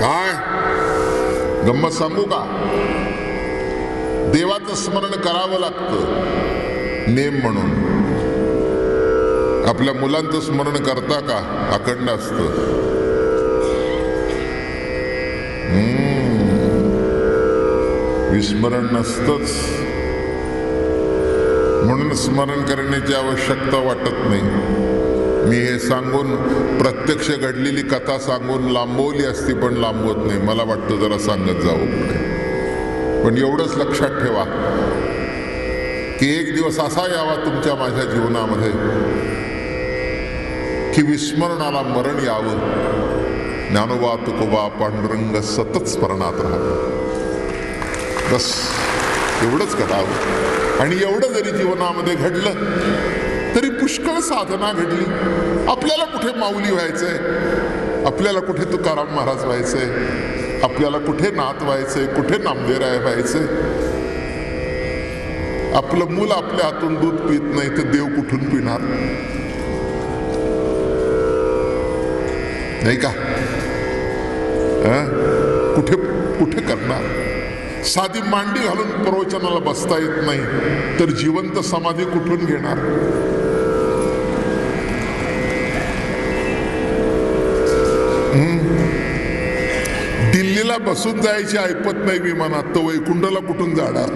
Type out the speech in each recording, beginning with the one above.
काय? गंमत सांगू का देवाचं स्मरण करावं लागतं नेम म्हणून. आपल्या मुलांचं स्मरण करता का? अखंड असतं. विस्मरण नसतंच. म्हणून स्मरण करण्याची आवश्यकता वाटत नाही. मी हे सांगून प्रत्यक्ष घडलेली कथा सांगून लांबवली असती पण लांबवत नाही. मला वाटतं जरा सांगत जाऊ पण एवढंच लक्षात ठेवा की एक दिवस असा यावा तुमच्या माझ्या जीवनामध्ये की विस्मरणाला मरण यावं. ज्ञानोबा तुकोबा पांडुरंग सतत स्मरणात राहावं. बस. एवढंच कथा. आणि एवढं जरी जीवनामध्ये घडलं तरी पुष्कळ साधना घडली. आपल्याला कुठे माऊली व्हायचंय? आपल्याला कुठे तुकाराम महाराज व्हायचंय? आपल्याला कुठे नाथ व्हायचंय? कुठे नामदेराय व्हायचंय? आपलं मूल आपल्या हातून दूध पित नाही तर देव कुठून पिणार? नाही का? कुठे कुठे करणार? साधी मांडी घालून प्रवचनाला बसता येत नाही तर जिवंत समाधी कुठून घेणार? बसून जायची ऐपत नाही विमानात. तर वैकुंठला कुठून जाणार?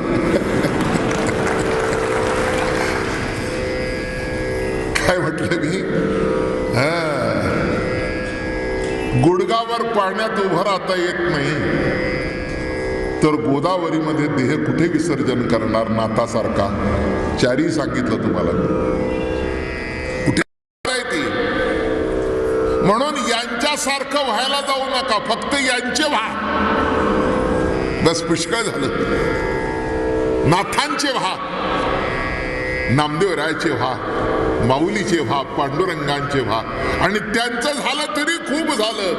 काय म्हटलं मी? गुडगावर पाण्यात उभं राहता येत नाही. तर गोदावरीमध्ये देह कुठे विसर्जन करणार नातासारखा? चारी सांगितलं तुम्हाला यांच्यासारखं व्हायला जाऊ नका फक्त यांचे व्हा. बस पुष्कळ झालं. नाथांचे व्हा नामदेवरायचे व्हा माऊलीचे व्हा पांडुरंगांचे व्हा. आणि त्यांचं झालं तरी खूप झालं.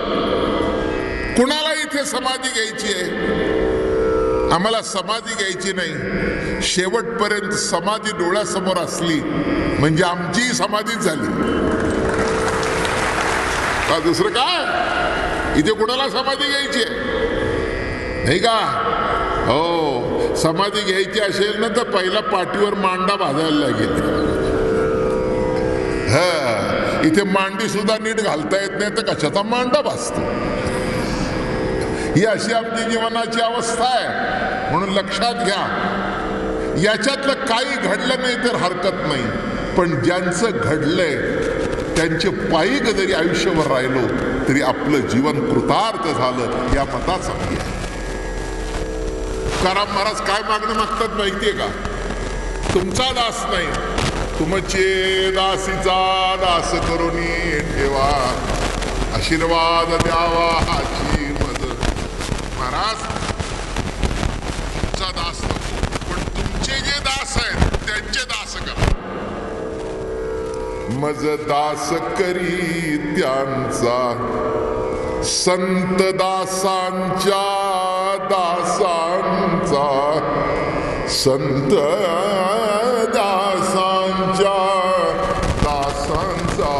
कुणाला इथे समाधी घ्यायची आहे? आम्हाला समाधी घ्यायची नाही. शेवटपर्यंत समाधी डोळ्यासमोर असली म्हणजे आमचीही समाधीच झाली. का दुसरं काय? इथे कुणाला समाधी घ्यायची आहे? नाही का? हो समाधी घ्यायची असेल ना तर पहिला पाठीवर मांडा भाजायला लागेल. ह इथे मांडी सुद्धा नीट घालता येत नाही तर कशाचा मांडा भासतो ही अशी आपली जीवनाची अवस्था आहे. म्हणून लक्षात घ्या. याच्यातलं काही घडलं नाही तर हरकत नाही. पण ज्यांचं घडलंय त्यांचे पायीक जरी आयुष्यभर राहिलो तरी आपलं जीवन कृतार्थ झालं या मतात सांगते तुकाराम महाराज काय मागणं मागतात माहितीये का? तुमचा दास नाही. तुमचे दासीचा दास करून ठेवा. आशीर्वाद द्यावा हाची मद महाराज तुमचा दास नको पण तुमचे जे दास आहेत त्यांचे दास करा मज दास करी त्यांचा संत दासांच्या दासांचा संत दासांच्या दासांचा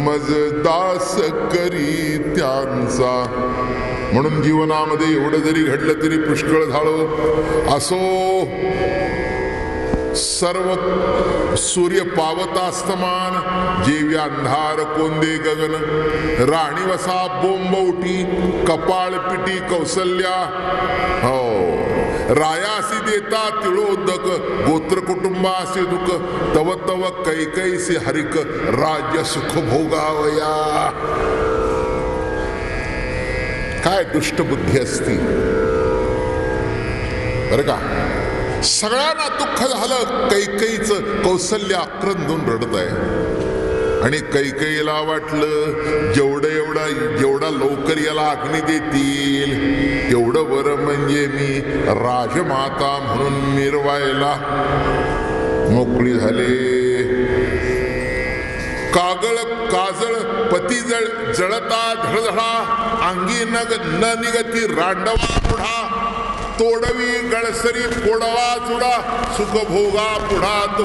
मज दास करी त्यांचा म्हणून जीवनामध्ये एवढं जरी घडलं तरी पुष्कळ झालो असो सर्व सूर्य पावता अस्तमान जेवी अंधार कोंदे गगन, राणी वसा बोंब उठी, कपाळ पिटी कौसल्या। हो, रायासी देता तिळोदक, गोत्र कुटुंबासी दुख, तव तव कैकैसी हरिक राज्य सुख भोगावया। काय दुष्ट बुद्धी असती बरं का? सगळ्यांना दुःख झालं. कैकईच कौशल्य आक्रंदून रडत आहे. आणि कैकईला वाटलं जेवढं एवढा जेवढा लवकर याला अग्नी देतील तेवढं बरं म्हणजे मी राजमाता म्हणून मिरवायला मोकळी झाले. कागळ काजळ पती जळ जळता धडधडा अंगी नग न निगती रांडवा पुढा तोडवी गळसरी पोडवा चुडा सुख भोगा पुढा तो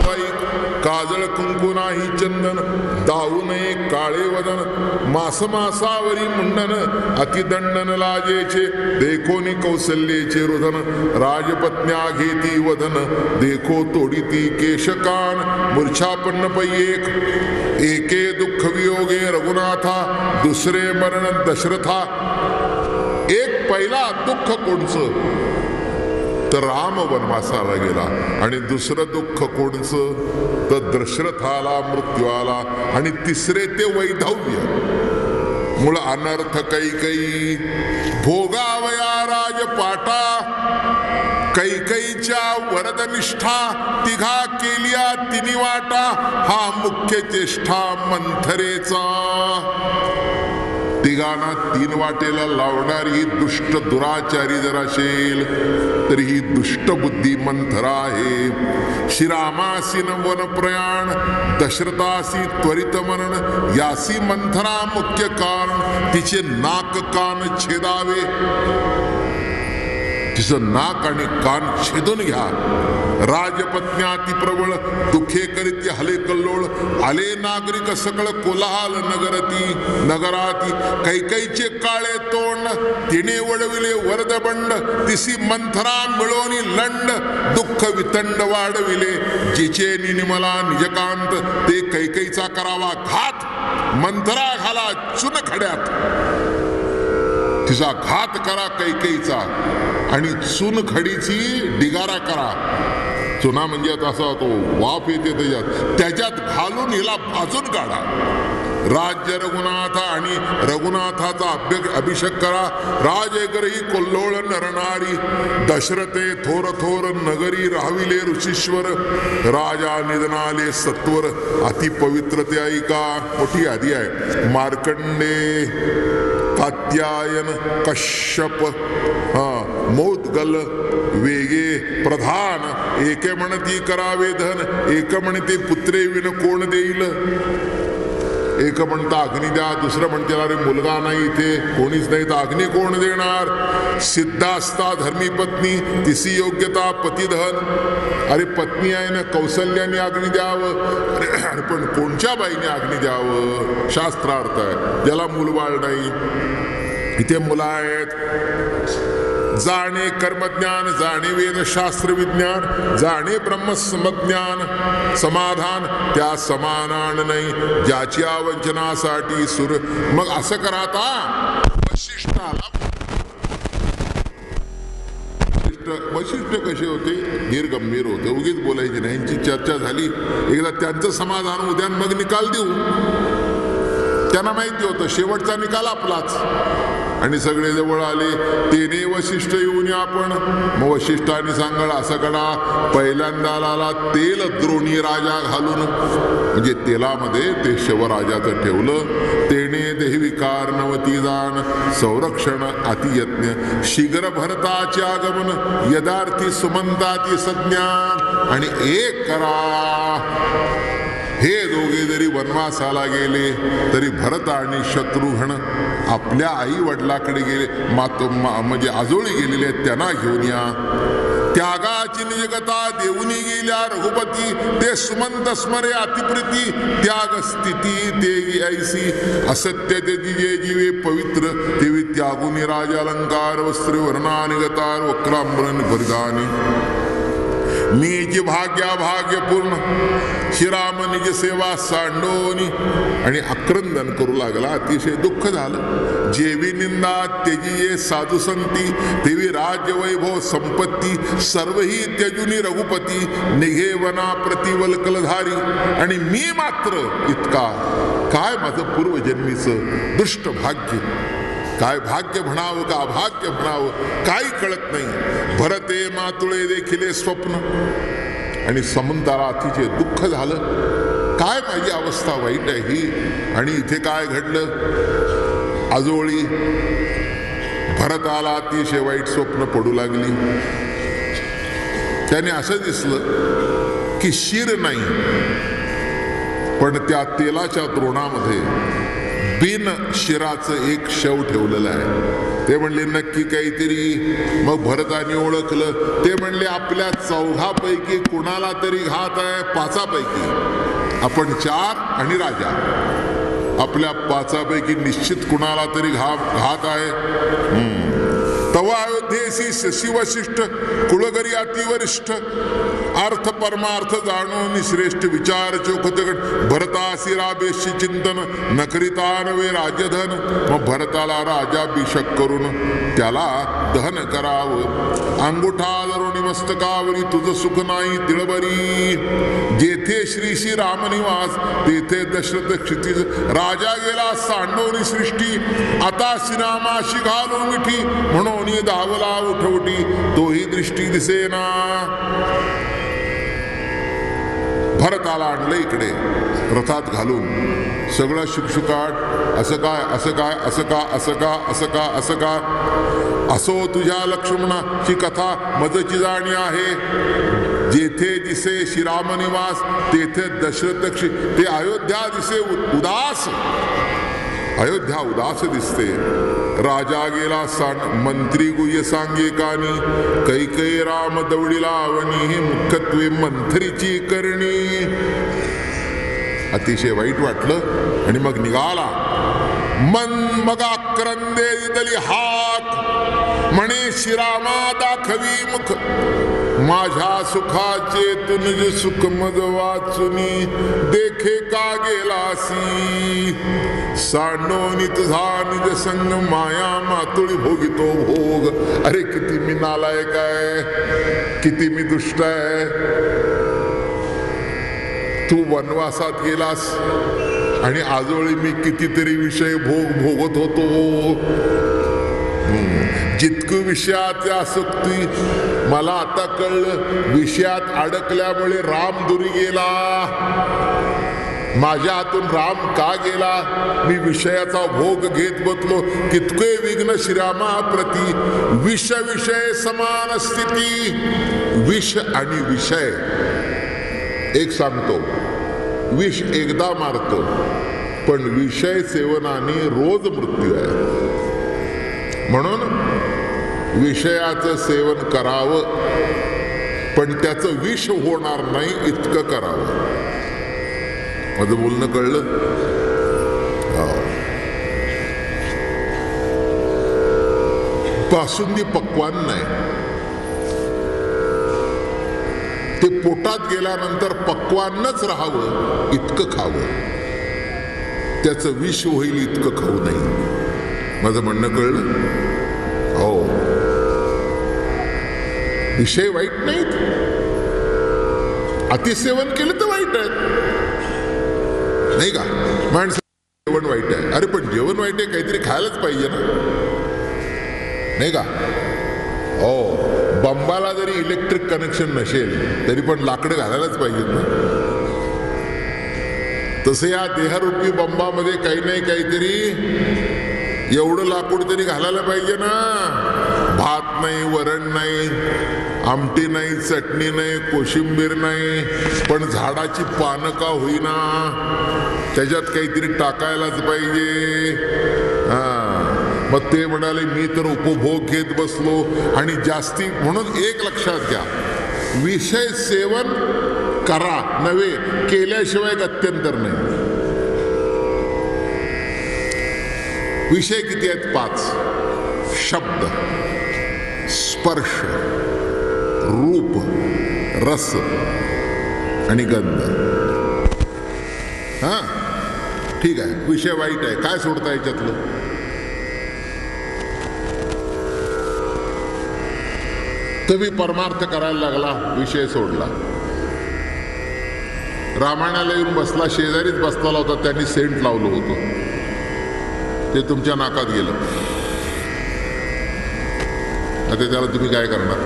काजळ कुंकू नाही चंदन दाऊ नये काळे वदन. मास मासावरी मुंडन अतिदंडन लाजेचे. देखोनी कौशल्येचे रुधन राजपत्न्या घेती वदन देखो तोडीती केशकान मूर्छापन्न पै एक. एके दुःख वियोगे रघुनाथा दुसरे मरण दशरथा. एक पहिला दुःख कोणचं? तर राम वनवासाला गेला. आणि दुसरं दुःख कोणचं? तर दशरथाला मृत्यू आला आणि तिसरे ते वैधव्य. मुळ अनर्थ कैकई भोगावया राजपाटा कैकईच्या वरदनिष्ठा. तिघा केलिया तिनी वाटा. हा मुख्य चेष्टा मंथरेचा. तिघांना तीन वाटेला लावणारी दुष्ट दुराचारी जर असेल तरीही दुष्ट बुद्धी मंथरा आहे श्रीरामासी वन प्रयाण दशरथासी त्वरित मरण यासी मंथरा मुख्य कारण तिचे नाक कान छेदावे। तिचं नाक आणि कान छेदून घ्या। राजपत्न्या ती प्रबळ दुखे करीत हले कल्लोळ आले नागरिक सकळ कोलाहल नगरती नगराती कैकैचे काळे तोंड तिने वडविले वरदबंड तिसी मंथरा मिळोनी लंड दुःख वितंड वाढविले जिचे निनिमला निजकांत ते कैकैचा करावा घात मंथरा घाला चुन खड्यात. तिचा घात करा कैकेईचा आणि चुनखडीची डिगारा करा. चुना म्हणजे असा तो वाफ येते त्याच्यात त्याच्यात घालून हिला भाजून काढा. राज्य रघुनाथ आणि रघुनाथाचा अभ्य अभिषेक करा. राजेकरही कोल्होळ नरनारी दशरथे थोर थोर नगरी राहविले ऋषीश्वर. राजा निधनाले सत्वर अति पवित्र ते ऐका. मोठी आधी आहे. मार्कंडे कात्यायन कश्यप हा मोदगल वेगे प्रधान एके म्हणती करावे धन एक म्हणते पुत्रे विन कोण देईल? एक म्हणता अग्नी द्या दुसरं म्हणते अरे मुलगा नाही इथे कोणीच नाही तर अग्नी कोण देणार? सिद्धास्ता धर्मी पत्नी तिसी योग्यता पतिधन. अरे पत्नी आहे ना कौशल्याने अग्नी द्यावं. अरे अरे पण कोणच्या बाईने अग्नी द्यावं? शास्त्रार्थ आहे. ज्याला मूलबाळ नाही. इथे मुलं आहेत. जाणे कर्मज्ञान जाणे वेदशास्त्र विज्ञान जाणे ब्रह्मसमज्ञान. समाधान त्या समानान नाही ज्याच्या वंचनासाठी सुर. मग असं करा आता. वशिष्ठाला वशिष्ठ कसे होते? धीर गंभीर होते. उगीच बोलायचे नाही. यांची चर्चा झाली. एकदा त्यांचं समाधान उद्या मग निकाल देऊ. त्यांना माहिती होतं शेवटचा निकाल आपलाच. आणि सगळे जवळ आले तेने वशिष्ठ येऊन या आपण मग वशिष्ठाने सांगल असं करा पहिल्यांदा आला तेल द्रोणी राजा घालून. म्हणजे तेलामध्ये ते शिवराजाचं ठेवलं. तेने देही नवती संरक्षण अतियज्ञ शीघ्र भरताचे आगमन यदार्थी सुमंताती संज्ञान आणि एक करा. हे दोघे जरी वनवासाला गेले तरी भरत आणि शत्रुघ्न आपल्या आई वडिलाकडे गेले. मात मा- म्हणजे आजोळी गेलेले आहेत त्यांना घेऊन या. त्यागाची निजगता देऊनी गेल्या रघुपती. ते सुमंत स्मरे अतिप्रिती त्याग स्थिती ते ऐसी. असत्य ते जिजे जीवे पवित्र देवी त्यागुनी राजालंकार वस्त्र वर्णानिगतार वक्रांबरण भरदानी निज भाग्या भाग्य पूर्ण श्रीराम निज सेवा सांडोनी आणि आक्रंदन करू लागला अतिशय दुःख झालं. जेवी निंदा तेजी ये साधू संती तेवी राज्य वैभव संपत्ती सर्वही त्यजुनी रघुपती निघे वना प्रतिवलकलधारी आणि मी मात्र इतका काय माझं पूर्वजन्मीचं दुष्ट भाग्य काय भाग्य म्हणावं का अभाग्य म्हणावं काही कळत नाही. भरते मातुळे देखील स्वप्न. आणि समुद्राला अतिशय दुःख झालं. काय माझी अवस्था वाईट आहे ही? आणि इथे काय घडलं? आजोळी भरताला अतिशय वाईट स्वप्न पडू लागली. त्याने असं दिसलं की शिर नाही पण त्या तेलाच्या द्रोणामध्ये बिन शिराचं एक शव ठेवलेलं आहे. ते म्हणले नक्की काहीतरी मग भरताने ओळखलं. ते म्हणले आपल्या चौघापैकी कुणाला तरी घात आहे? पाचापैकी. आपण चार आणि राजा. आपल्या पाचापैकी निश्चित कुणाला तरी घा घात आहे? तवा अयोध्येशी शशी वशिष्ठ कुळगरी अतिवरिष्ठ. अर्थ परमार्थ जाणून श्रेष्ठ विचार चोखतगट भरतासी राबेशी चिंतन नकरिता नवे राजधन. मग भरताला राजाभिषेक करून त्याला दहन करावं. अंगुठा धरुणी मस्तकावरी तुझं सुख नाही तिळबरी. जेथे श्री श्री रामनिवास तेथे दशरथ क्षितिज. राजा गेला सांडवली सृष्टी. आता श्रीरामाशी घालून मिठी. म्हणून धावला उठवटी तोही दृष्टी दिसेना. भरताला आणलं इकडे रथात घालून. सगळं शुकशुकाट असं काय असं काय असं का असं का असं का असं का? असो तुझ्या लक्ष्मणाची कथा मजची जाणी आहे. जेथे दिसे श्रीरामनिवास तेथे दशरथ ते अयोध्या दिसे उदास. अयोध्या उदास दिसते. राजा गेला सांड मंत्री गुह्य सांगे कानी. कैकै राम दौडीला आवणी हे मुख्यत्वे मंथरीची करणी. अतिशय वाईट वाटलं. आणि मग निघाला. मन मगा करंदे दिदली हात. म्हणे शिरामा दाखवी मुख. माझ्या सुखाचे तुझ सुख मज वाचुनी देखे का गेलासी? सांडोनी तुझा निज संग माया मातुळी भोगितो भोग. अरे किती मी नालायक आहे किती मी दुष्ट आहे. तू वनवासात गेलास आणि आजोळी मी कितीतरी विषय भोग भोगत होतो. हो. जितकं विषयात आसक्ती मला आता कळलं विषयात अडकल्यामुळे राम दुरी गेला. माझ्या हातून राम का गेला? मी विषयाचा भोग घेत बसलो. कितके विघ्न श्रीरामा प्रती विष विषय समान स्थिती. विष आणि विषय. एक सांगतो विष एकदा मारतो पण विषय सेवनाने रोज मृत्यू आहे. म्हणून विषयाचं सेवन करावं पण त्याचं विष होणार नाही इतकं करावं. माझं बोलणं कळलं? हा. बासुंदी पक्वान नाही. ते पोटात गेल्यानंतर पक्वानच राहावं इतकं खावं. त्याचं विष होईल इतकं खाऊ नाही माझं म्हणणं कळलं? हो. विषय वाईट नाहीत. अतिसेवन केलं तर वाईट आहेत. नाही का? माणसं जेवण वाईट आहे. अरे पण जेवण वाईट आहे काहीतरी खायलाच पाहिजे ना. नाही का? हो. बंबाला जरी इलेक्ट्रिक कनेक्शन नसेल तरी पण लाकडं घालायलाच पाहिजेत ना. तसं या देहरूपी बंबामध्ये काही नाही काहीतरी एवढं लाकूड तरी घालायला पाहिजे ना. भात नाही वरण नाही आमटी नाही चटणी नाही कोशिंबीर नाही पण झाडाची पानं का होईना. त्याच्यात काहीतरी टाकायलाच पाहिजे. हा. मग ते म्हणाले मी तर उपभोग घेत बसलो आणि जास्ती म्हणून एक लक्षात घ्या. विषय सेवन करा. नव्हे केल्याशिवाय अत्यंतर नाही. विषय किती आहेत पाच. शब्द स्पर्श रूप रस आणि गंध. हा? ठीक आहे. विषय वाईट आहे. काय सोडता याच्यातलं? तुम्ही परमार्थ करायला लागला विषय सोडला. रामायणाला येऊन बसला शेजारीच बसलेला होता त्यांनी सेंट लावलं होतं. ते तुमच्या नाकात गेलं. आता त्याला तुम्ही काय करणार?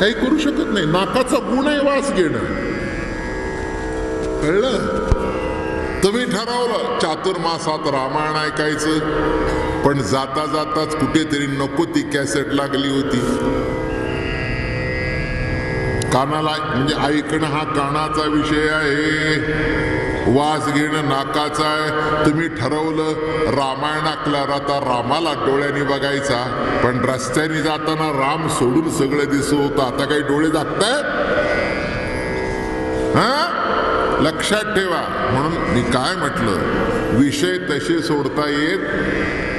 काही करू शकत नाही. नाकाचा गुण आहे वास घेणं. कळलं? तुम्ही ठरवलं. चातुर्मासात रामायण ऐकायचं. पण जाता जाताच कुठेतरी नको ती कॅसेट लागली होती. कानाला म्हणजे ऐकणं हा कानाचा विषय आहे. वास घेणं नाकाचं आहे. तुम्ही ठरवलं रामायण ऐकल्यावर आता रामाला डोळ्याने बघायचा. पण रस्त्याने जाताना राम सोडून सगळं दिसू होतं. आता काही डोळे जागताय हा? लक्षात ठेवा. म्हणून मी काय म्हटलं? विषय तसे सोडता येत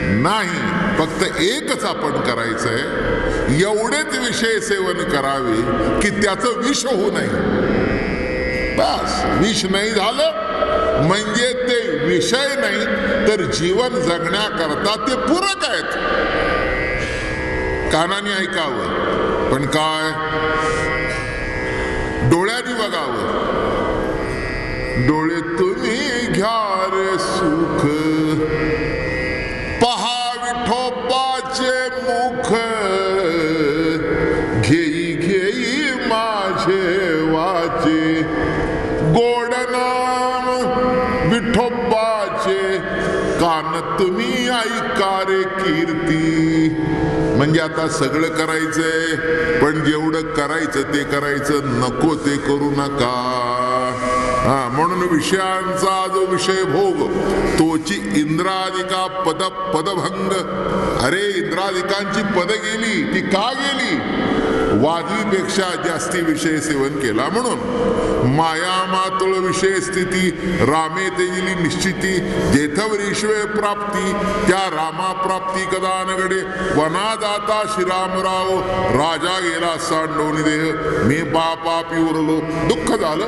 नाही. फक्त एकच आपण करायचंय. एवढेच विषय सेवन करावे की त्याचं विष होऊ नये. बस. विष नाही झालं म्हणजे ते विषय नाही तर जीवन जगण्याकरता ते पूरक आहेत. कानाने ऐकावं पण काय? डोळ्यानी बघावं. डोळे तुम्ही तुम्ही ऐका रे कीर्ती. म्हणजे आता सगळं करायचंय पण जेवढं करायचं ते करायचं नको ते करू नका. हा म्हणून विषयांचा जो विषय भोग तोची इंद्रादिका पद पदभंग. अरे इंद्रादिकांची पद गेली ती का गेली? वादीपेक्षा जास्ती विषय सेवन केला म्हणून. माया मातुळ विषय स्थिती रामे तेजिली निश्चिती जेथवरीश्वे प्राप्ती त्या रामा प्राप्ती कदा नगडे वना जाता श्रीरामराव राजा गेला सांडोनी देह. मी पापापी उरलो. दुःख झालं.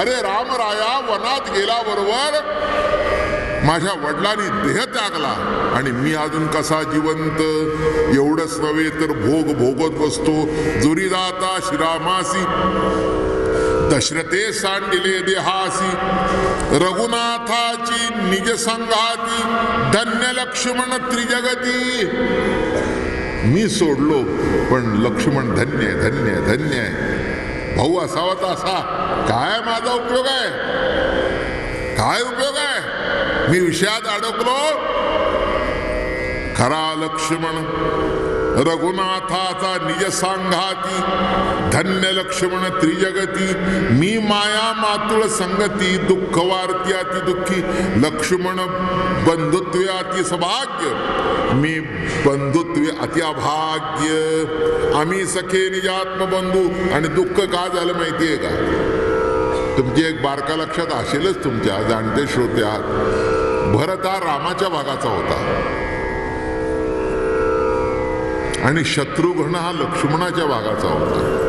अरे रामराया वनात गेला बरोबर. माझ्या वडिलांनी देह त्यागला आणि मी अजून कसा जिवंत? एवढंच नव्हे तर भोग भोगत बसतो. जुरी जाता श्रीरामासी. दशरथे सांडिले देहासी. रघुनाथाची निज संघाती धन्य लक्ष्मण त्रिजगती. मी सोडलो पण लक्ष्मण धन्य धन्य धन्य. भाऊ असावा तर असा काय माझा उपयोग आहे? काय उपयोग आहे? मी विषयात अडकलो. खरा लक्ष्मण रघुनाथाचा निज सांघाती धन्य लक्ष्मण त्रिजगती मी माया मातुळ संगती दुःख वारती अति दुःखी लक्ष्मण बंधुत्वे अति सभाग्य मी बंधुत्वे अति अभाग्य. आम्ही सखे निजात्मबंधू आणि दुःख का झालं माहितीये का? तुमची एक बारका लक्षात असेलच तुमच्या जाणते श्रोत्या भरत हा रामाच्या भागाचा होता. आणि शत्रुघ्न हा लक्ष्मणाच्या भागाचा होता.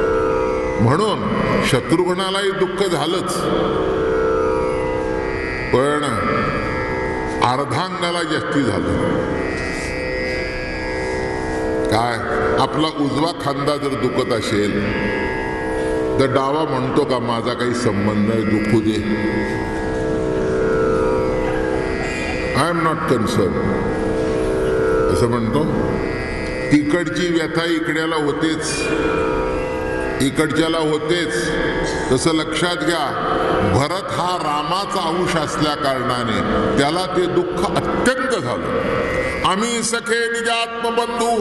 म्हणून शत्रुघ्नालाही दुःख झालंच. पण अर्धांगाला जास्ती झालं. काय? आपला उजवा खांदा जर दुखत असेल तर डावा म्हणतो का माझा काही संबंध दुखू दे. आय एम नॉट कन्सर्न असं म्हणतो. इकडची व्यथा इकड्याला होतेच. इकडच्याला होतेच. तसं लक्षात घ्या. भरत हा रामाचा अंश असल्या कारणाने त्याला ते दुःख अत्यंत झालं. आम्ही सखे निजात्मबंधू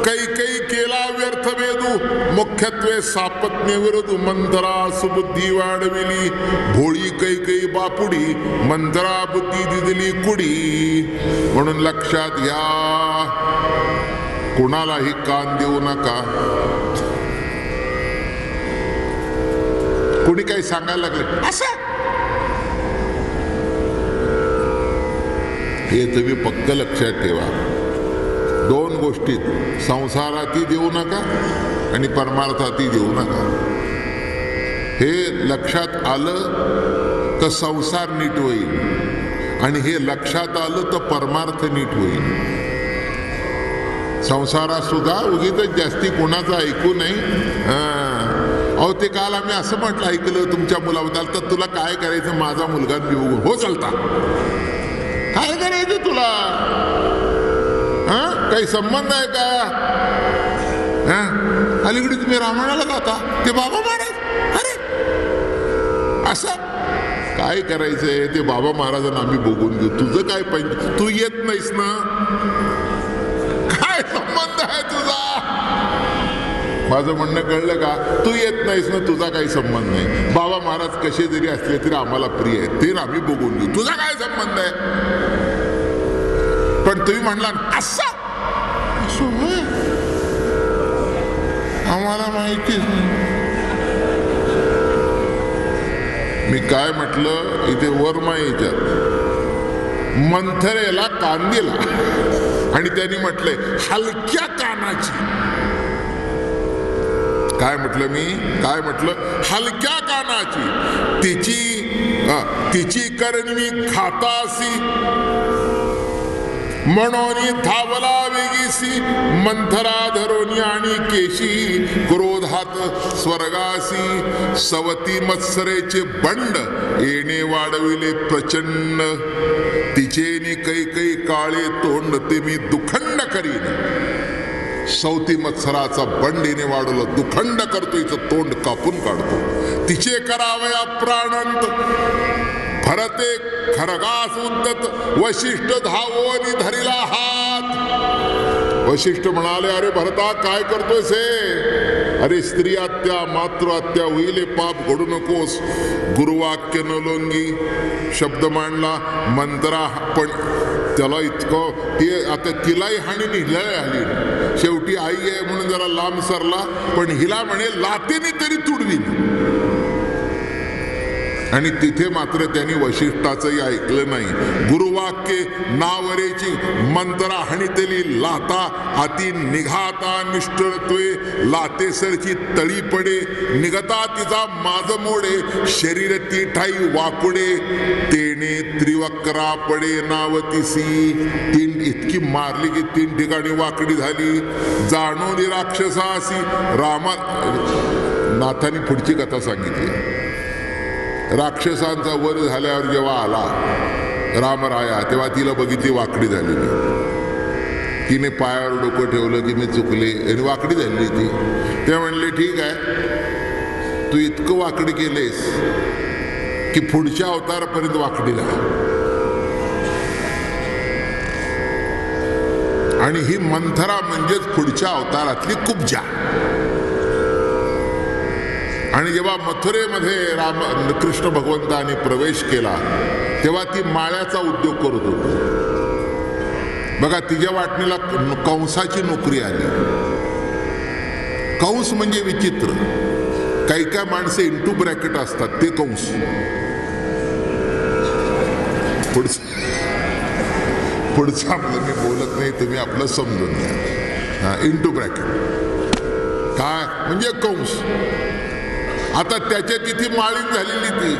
कै केला व्यर्थ वेदू मुख्यत्वे सापत्ने विरुद्ध मंत्रा सुबुद्धी वाढविली. भोळी कैकई बापुडी मंत्रा बुद्धी दिदली कुडी. म्हणून लक्षात घ्या कुणालाही कान देऊ नका. कुणी काही सांगायला लागले? असं? हे तुम्ही पक्क लक्षात ठेवा. दोन गोष्टीत संसारातही देऊ नका आणि परमार्थातही देऊ नका. हे लक्षात आलं तर संसार नीट होईल आणि हे लक्षात आलं तर परमार्थ नीट होईल. संसारात सुद्धा उगीच जास्ती कोणाचं ऐकू नाही. अहो ते काल आम्ही असं म्हटलं ऐकलं तुमच्या मुलाबद्दल तर तुला काय करायचं? माझा मुलगा मी हो चालता. काय करायचं तुला? हा? काही संबंध आहे का? हा? अलीकडे तुम्ही रामायणाला गाता ते बाबा महाराज. अरे! असं काय करायचंय? ते बाबा महाराजांना आम्ही बघून घेऊ. तुझं काय पाहिजे तू येत नाहीस ना? माझं म्हणणं कळलं का? तू येत नाहीस ना तुझा काही संबंध नाही. बाबा महाराज कसे जरी असले तरी आम्हाला प्रिय आहेत. ते आम्ही बघून घेऊ. तुझा काय संबंध आहे? पण तुम्ही म्हणला असा? आम्हाला माहितीच नाही. मी काय म्हटलं? इथे वर्मा याच्यात मंथरेला कान दिला आणि त्यांनी म्हटलंय हलक्या कानाची. काय म्हटलं मी? काय म्हटलं? हलक्या कानाची. तिची तिची करणी खातासी. म्हणून थावला वेगीसी. मंथरा धरोनी आणि केशी क्रोधात स्वर्गासी. सवती मत्सरेचे बंड येणे वाढविले प्रचंड. तिचेनी कै काळे तोंड ते मी दुखंड करीन. सौती मत्सराचा बंड वाढवलं दुखंड करतो हिचं तोंड कापून काढतो. तिचे करावया प्राणंत भरते खरगास उद्दत वशिष्ठ धावून धरिला हात. वशिष्ठ म्हणाले अरे भरता काय करतोयस हे? अरे स्त्री आत्या मातृ आत्या होईले पाप घडू नकोस. गुरुवाक्य न लोंगी. शब्द मांडला मंत्रा पण त्याला इतकं ते आता तिलाही हानी निघल्या आली शेवटी आई आहे म्हणून जरा लांब सरला पण हिला म्हणे लातेने तरी तुडवीन. आणि तिथे मात्र त्यांनी वशिष्ठाचंही ऐकलं नाही. गुरुवाक्य नावरेची मंत्रा हणितली लाता अति निघाता निष्ठळत्वे लातेसरची तळी पडे निघता तिचा माझ मोडे शरीर ती ठाई वाकुडे तेने त्रिवक्रा पडे नावतीसी. तीन इतकी मारली की तीन ठिकाणी वाकडी झाली. जाणवली राक्षसासी रामा नाथाने पुढची कथा सांगितली. राक्षसांचा वध झाल्यावर जेव्हा आला रामराया तेव्हा तिला बघितली वाकडी झालेली. तिने पायावर डोकं ठेवलं की मी चुकले आणि वाकडी झालेली ती. ते म्हणले ठीक आहे. तू इतकं वाकडी केलेस की पुढच्या अवतारापर्यंत वाकडी राहा आणि ही मंथरा म्हणजेच पुढच्या अवतारातली कुब्जा. आणि जेव्हा मथुरेमध्ये राम कृष्ण भगवंताने प्रवेश केला तेव्हा ती माळ्याचा उद्योग करत होती. बघा तिच्या वाटणीला कंसाची नोकरी आली. कंस म्हणजे विचित्र. काही काय माणसे इंटू ब्रॅकेट असतात ते कंस. पुढचं पुढचं आपलं मी बोलत नाही तुम्ही आपलं समजून घ्या. इंटू ब्रॅकेट काय म्हणजे कंस. आता त्याच्या तिथे माळी झालेली ती.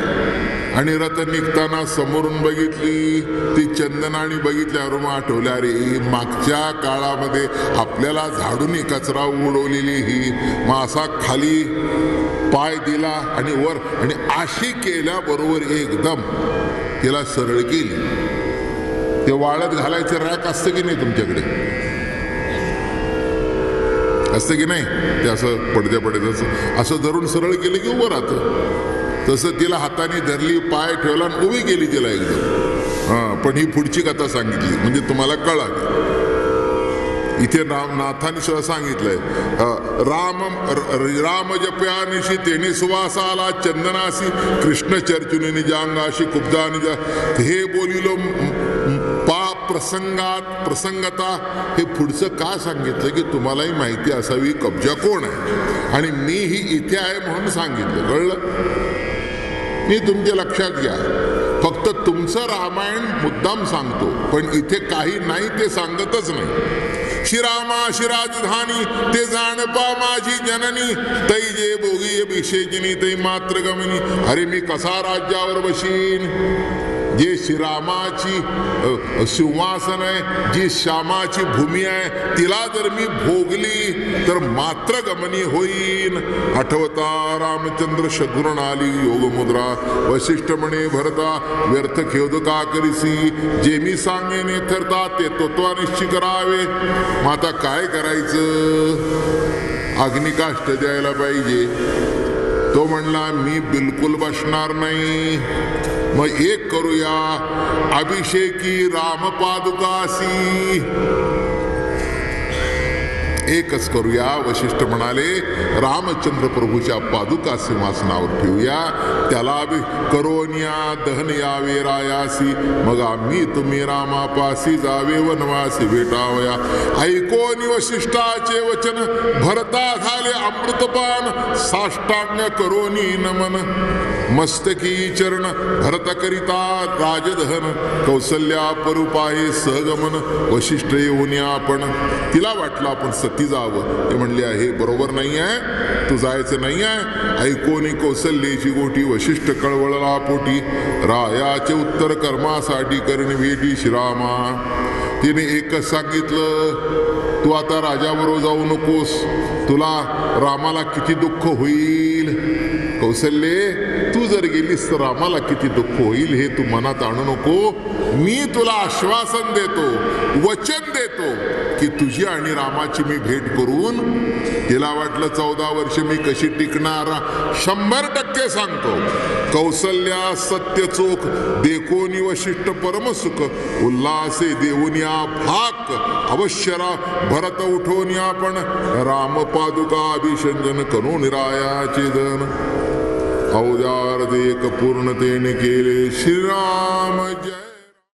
आणि रथ निघताना समोरून बघितली ती चंदनाणी बघितली अरुमा आठवल्या रे मागच्या काळामध्ये आपल्याला झाडून कचरा उडवलेली ही. मग असा खाली पाय दिला आणि वर आणि आशी केल्याबरोबर एकदम तिला सरळ केली. ते वाळत घालायचं रॅक असतं की नाही तुमच्याकडे? असतं की नाही? ते असं पडद्या पडद्याचं असं धरून सरळ केलं की उभं राहतं. तसं तिला हाताने धरली पाय ठेवला आणि उभी केली तिला एकदम. हां पण ही पुढची कथा सांगितली. म्हणजे तुम्हाला कळाली. इथे राम नाथाने सुद्धा सांगितलंय. अं, राम र- राम जप्यानिशी तेने सुवास आला चंदनासी कृष्ण चर्चुनी जांगाशी कुब्दानी निजा हे बोलिलो प्रसंगात प्रसंगता हे पुढचं का सांगितलं की तुम्हालाही माहिती असावी कब्जा कोण आहे? आणि मी ही इथे आहे म्हणून सांगितलं. कळलं? मी तुमच्या लक्षात घ्या. फक्त तुमचं रामायण मुद्दाम सांगतो पण इथे काही नाही ते सांगतच नाही. शिरामा शिराजधानी ते जाणपा माझी जननी. तै जे भोगी भिषेजिनी तै मात्र गमनी अरे मी कसा राज्यावर बशीन? जे श्रीरामाची सिंहासन आहे जी श्यामाची भूमी आहे तिला जर मी भोगली तर मात्र गमनी होईन. आठवता रामचंद्र शत्रुन आली योगमुद्रा. वशिष्ठ म्हणे भरता व्यर्थ खेद का करीसी? जे मी सांगेने ठरता ते तत्वानिश्ची करावे. मग आता काय करायचं? अग्निकाष्ट द्यायला पाहिजे. तो म्हणला मी बिलकुल बसणार नाही. मग एक करूया. अभिषेकी रामपादुकासी. एकच करूया. वशिष्ठ म्हणाले रामचंद्र प्रभूच्या पादुका सिंहासनावर ठेवूया. त्याला बी करोनिया दहन यावे रायासी. मग आम्ही तुम्ही रामापासी जावे वनवासी भेटावया. ऐकोनी वशिष्ठाचे वचन भरता झाले अमृतपान. साष्टांग करोनी नमन. मस्तकी चरण भरत करिता राजधन कौसल्या परुपाहे सहगमन वशिष्ठ येऊन आपण. तिला वाटलं आपण सती जावं. ते म्हणले आहे बरोबर नाही आहे. तू जायचं नाही आहे. ऐकोनी कौसल्याची गोटी वशिष्ठ कळवळला पोटी. रायाचे उत्तर कर्मासाठी करणी भेटी श्रीरामा. तिने एकच सांगितलं तू आता राजाबरोबर जाऊ नकोस. तुला रामाला किती दुःख होईल? कौशल्ये गेलीस तर आम्हाला किती दुःख होईल हे तू मनात आणू नको. मी तुला आश्वासन देतो वचन देतो की तुझी आणि रामाची मी भेट करून तिला वाटलं चौदा वर्ष मी कशी टिकणार? शंभर टक्के सांगतो. कौसल्या सत्य चोख देखोनी वशिष्ठ परमसुख उल्हासे देऊनिया फाक अवश्य रा भरत उठवून आपण राम पादुका अभिषंजन करून निरायाचे जन. अवजार एक पूर्णतेने केले श्रीराम जय.